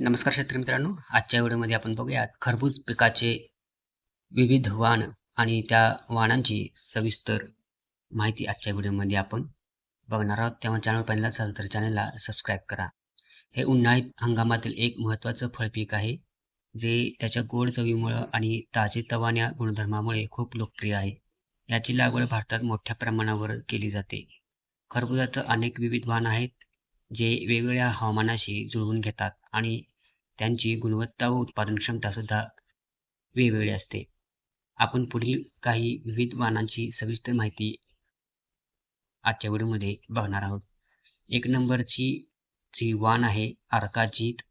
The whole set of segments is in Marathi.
नमस्कार शेतकरी मित्रांनो आजच्या व्हिडिओमध्ये आपण बघूयात खरबूज पिकाचे विविध वाण आणि त्या वाणांची सविस्तर माहिती आजच्या व्हिडिओमध्ये आपण बघणार आहोत. तेव्हा चॅनल पहिला असाल तर चॅनलला सबस्क्राईब करा. हे उन्हाळी हंगामातील एक महत्त्वाचं फळपीक आहे जे त्याच्या गोड चवीमुळं आणि ताजे तवान्या गुणधर्मामुळे खूप लोकप्रिय आहे. याची लागवड भारतात मोठ्या प्रमाणावर केली जाते. खरबुजाचं अनेक विविध वाण आहेत जे वेगवेगळ्या हवामानाशी जुळवून घेतात आणि त्यांची गुणवत्ता व उत्पादन क्षमता सुद्धा वेगवेगळी असते. आपण पुढील काही विविध वाहनांची सविस्तर माहिती आजच्या व्हिडिओमध्ये बघणार आहोत. एक नंबरची जी वाण आहे अर्काजीत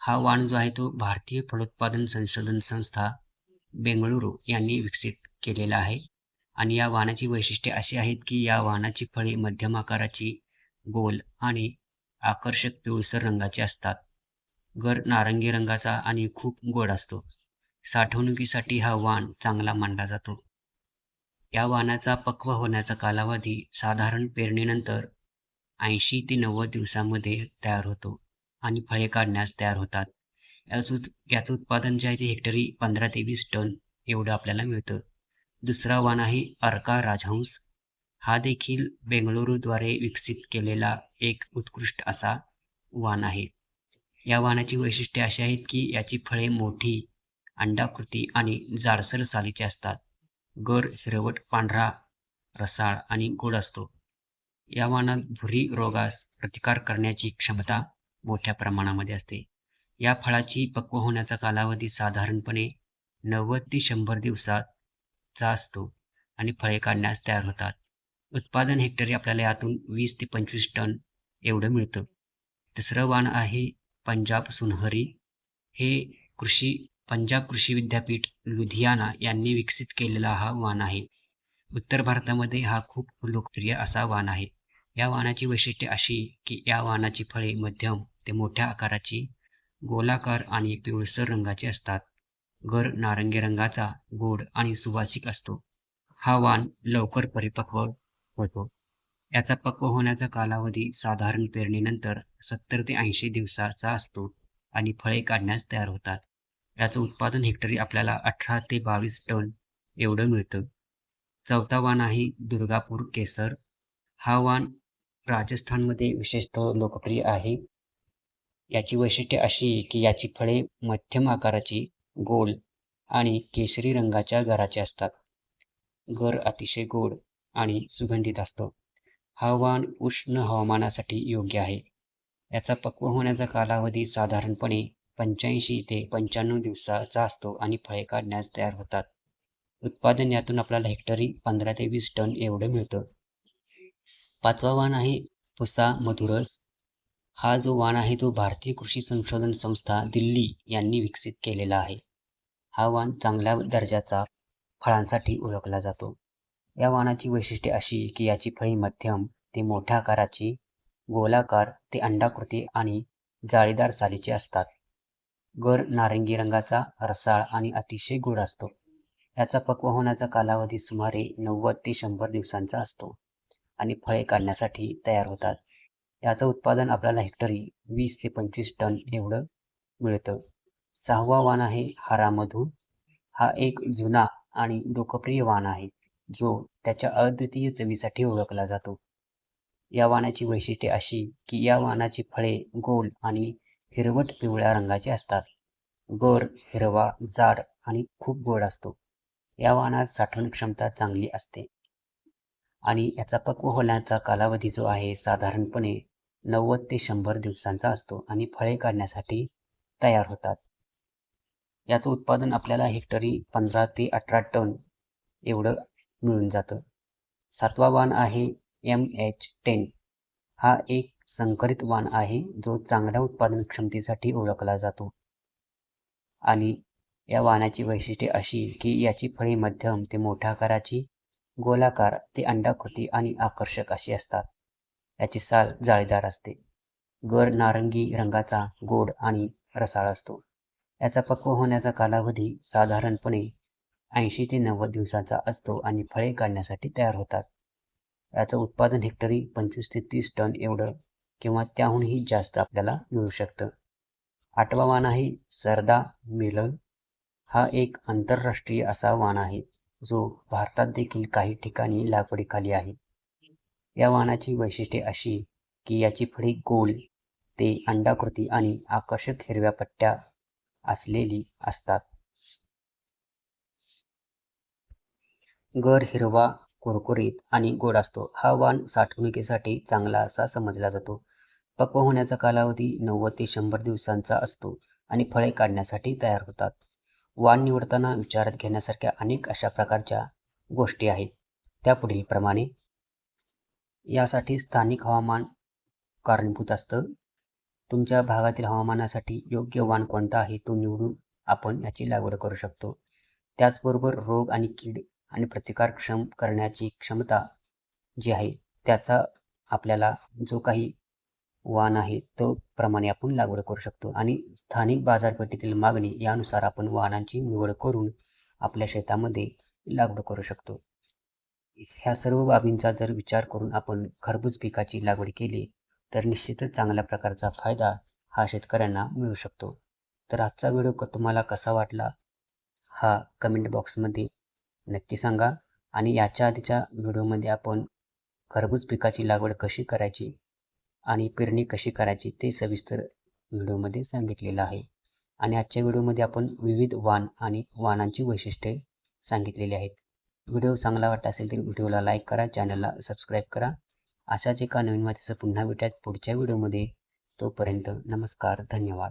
हा वाण जो आहे तो भारतीय फलोत्पादन संशोधन संस्था बेंगळुरू यांनी विकसित केलेला आहे. आणि या वाणाची वैशिष्ट्ये अशी आहेत की या वाहनाची फळे मध्यम आकाराची गोल आणि आकर्षक पिवळसर रंगाची असतात. गर नारंगी रंगाचा आणि खूप गोड असतो. साठवणुकीसाठी हा वाण चांगला मानला जातो. या वाणाचा पक्व होण्याचा कालावधी साधारण पेरणीनंतर ऐंशी ते नव्वद दिवसांमध्ये तयार होतो आणि फळे काढण्यास तयार होतात. याचं याचं उत्पादन जे आहे ते हेक्टरी पंधरा ते वीस टन एवढं आपल्याला मिळतं. दुसरा वाण आहे अर्का राजहंस. हा देखील बेंगळुरूद्वारे विकसित केलेला एक उत्कृष्ट असा वाण आहे. या वाहनाची वैशिष्ट्ये अशी आहेत की याची फळे मोठी अंडाकृती आणि जाडसर सालीची असतात. गर हिरवट पांढरा रसाळ आणि गोड असतो. या वाहनात भुरी रोगास प्रतिकार करण्याची क्षमता मोठ्या प्रमाणामध्ये असते. या फळाची पक्व होण्याचा कालावधी साधारणपणे नव्वद ते शंभर दिवसाचा असतो आणि फळे काढण्यास तयार होतात. उत्पादन हेक्टरी आपल्याला यातून वीस ते पंचवीस टन एवढं मिळतं. तिसरं वाण आहे पंजाब सुनहरी हे कृषी पंजाब कृषी विद्यापीठ लुधियाना यांनी विकसित केलेला हा वाण आहे. उत्तर भारतामध्ये हा खूप लोकप्रिय असा वाण आहे. या वाणाची वैशिष्ट्ये अशी की या वाणाची फळे मध्यम ते मोठ्या आकाराची गोलाकार आणि पिवळसर रंगाची असतात. गर नारंगी रंगाचा गोड आणि सुवासिक असतो. हा वाण लवकर परिपक्व होतो. याचा पक्व होण्याचा कालावधी साधारण पेरणीनंतर सत्तर ते ऐंशी दिवसाचा असतो आणि फळे काढण्यास तयार होतात. याचं उत्पादन हेक्टरी आपल्याला अठरा ते बावीस टन एवढं मिळतं. चौथा वाण आहे दुर्गापूर केसर. हा वाण राजस्थानमध्ये विशेषतः लोकप्रिय आहे. याची वैशिष्ट्य अशी की याची फळे मध्यम आकाराची गोल आणि केशरी रंगाच्या गराचे असतात. गर अतिशय गोड आणि सुगंधित असतो. हवामान उष्ण हवामानासाठी योग्य आहे. याचा पक्व होण्याचा कालावधी साधारणपणे पंच्याऐंशी ते पंच्याण्णव दिवसाचा असतो आणि फळे काढण्यास तयार होतात. उत्पादन यातून आपल्याला हेक्टरी पंधरा ते वीस टन एवढं मिळतं. पाचवा वाण आहे पुसा मधुरस. हा जो वाण आहे तो भारतीय कृषी संशोधन संस्था दिल्ली यांनी विकसित केलेला आहे. हा वाण चांगल्या दर्जाचा फळांसाठी ओळखला जातो. या वाणाची वैशिष्ट्ये अशी की याची फळी मध्यम ते मोठ्या आकाराची गोलाकार ते अंडाकृती आणि जाळीदार सालीची असतात. गर नारंगी रंगाचा रसाळ आणि अतिशय गोड असतो. याचा पक्व होण्याचा कालावधी सुमारे नव्वद ते शंभर दिवसांचा असतो आणि फळे काढण्यासाठी तयार होतात. याचं उत्पादन आपल्याला हेक्टरी वीस ते पंचवीस टन एवढं मिळतं. सहावा वाण आहे हारामधू हा एक जुना आणि लोकप्रिय वाण आहे. जो त्याच्या अद्वितीय चवीसाठी ओळखला जातो. या वाणाची वैशिष्ट्ये अशी की या वाणाची फळे गोल आणि हिरवट पिवळ्या रंगाची असतात. गोर हिरवा जाड आणि खूप गोड असतो. या वाणात साठवण क्षमता चांगली असते. आणि याचा पक्व होण्याचा कालावधी जो आहे साधारणपणे नव्वद ते शंभर दिवसांचा असतो आणि फळे काढण्यासाठी तयार होतात. याचं उत्पादन आपल्याला हेक्टरी पंधरा ते अठरा टन एवढं मिळून जातं. सातवा वाण आहे एम एच टेन हा एक संकरित वाण आहे जो चांगल्या उत्पादन क्षमतेसाठी ओळखला जातो. आणि या वाणाची वैशिष्ट्ये अशी की याची फळी मध्यम ते मोठ्या आकाराची गोलाकार ते अंडाकृती आणि आकर्षक अशी असतात. याची साल जाळीदार असते. गर नारंगी रंगाचा गोड आणि रसाळ असतो. याचा पक्व होण्याचा कालावधी साधारणपणे ऐंशी ते नव्वद दिवसांचा असतो आणि फळे काढण्यासाठी तयार होतात. याचं उत्पादन हेक्टरी पंचवीस ते तीस टन एवढं किंवा त्याहूनही जास्त आपल्याला मिळू शकतं. आठवा वाण आहे सरदा मिलन हा एक आंतरराष्ट्रीय असा वाण आहे जो भारतात देखील काही ठिकाणी लागवडीखाली आहे. या वाणाची वैशिष्ट्ये अशी की याची फळी गोल ते अंडाकृती आणि आकर्षक हिरव्या पट्ट्या असलेली असतात. गर हिरवा कुरकुरीत आणि गोड असतो. हा वाण साठवणुकीसाठी चांगला असा समजला जातो. पक्व होण्याचा कालावधी नव्वद ते शंभर दिवसांचा असतो आणि फळे काढण्यासाठी तयार होतात. वाण निवडताना विचारात घेण्यासारख्या अनेक अशा प्रकारच्या गोष्टी आहेत. त्या पुढीलप्रमाणे यासाठी स्थानिक हवामान कारणीभूत असतं. तुमच्या भागातील हवामानासाठी योग्य वाण कोणता आहे तो निवडून आपण याची लागवड करू शकतो. त्याचबरोबर रोग आणि कीड आणि प्रतिकारक्षम करण्याची क्षमता जी आहे त्याचा आपल्याला जो काही वाण आहे तो प्रमाणे आपण लागवड करू शकतो. आणि स्थानिक बाजारपेठेतील मागणी यानुसार आपण वाहनांची निवड करून आपल्या शेतामध्ये लागवड करू शकतो. ह्या सर्व बाबींचा जर विचार करून आपण खरबूज पिकाची लागवड केली तर निश्चितच चांगल्या प्रकारचा फायदा हा शेतकऱ्यांना मिळू शकतो. तर आजचा व्हिडिओ क तुम्हाला कसा वाटला हा कमेंट बॉक्समध्ये नक्की सांगा. आणि याच्या आधीच्या व्हिडिओमध्ये आपण खरबूज पिकाची लागवड कशी करायची आणि पेरणी कशी करायची ते सविस्तर व्हिडिओमध्ये सांगितलेलं आहे. आणि आजच्या व्हिडिओमध्ये आपण विविध वाण आणि वाणांची वैशिष्ट्ये सांगितलेली आहेत. व्हिडिओ चांगला वाटत असेल तर व्हिडिओला लाईक करा चॅनलला सबस्क्राईब करा. अशाच एका नवीन माहितीचं पुन्हा भेटूयात पुढच्या व्हिडिओमध्ये. तोपर्यंत नमस्कार धन्यवाद.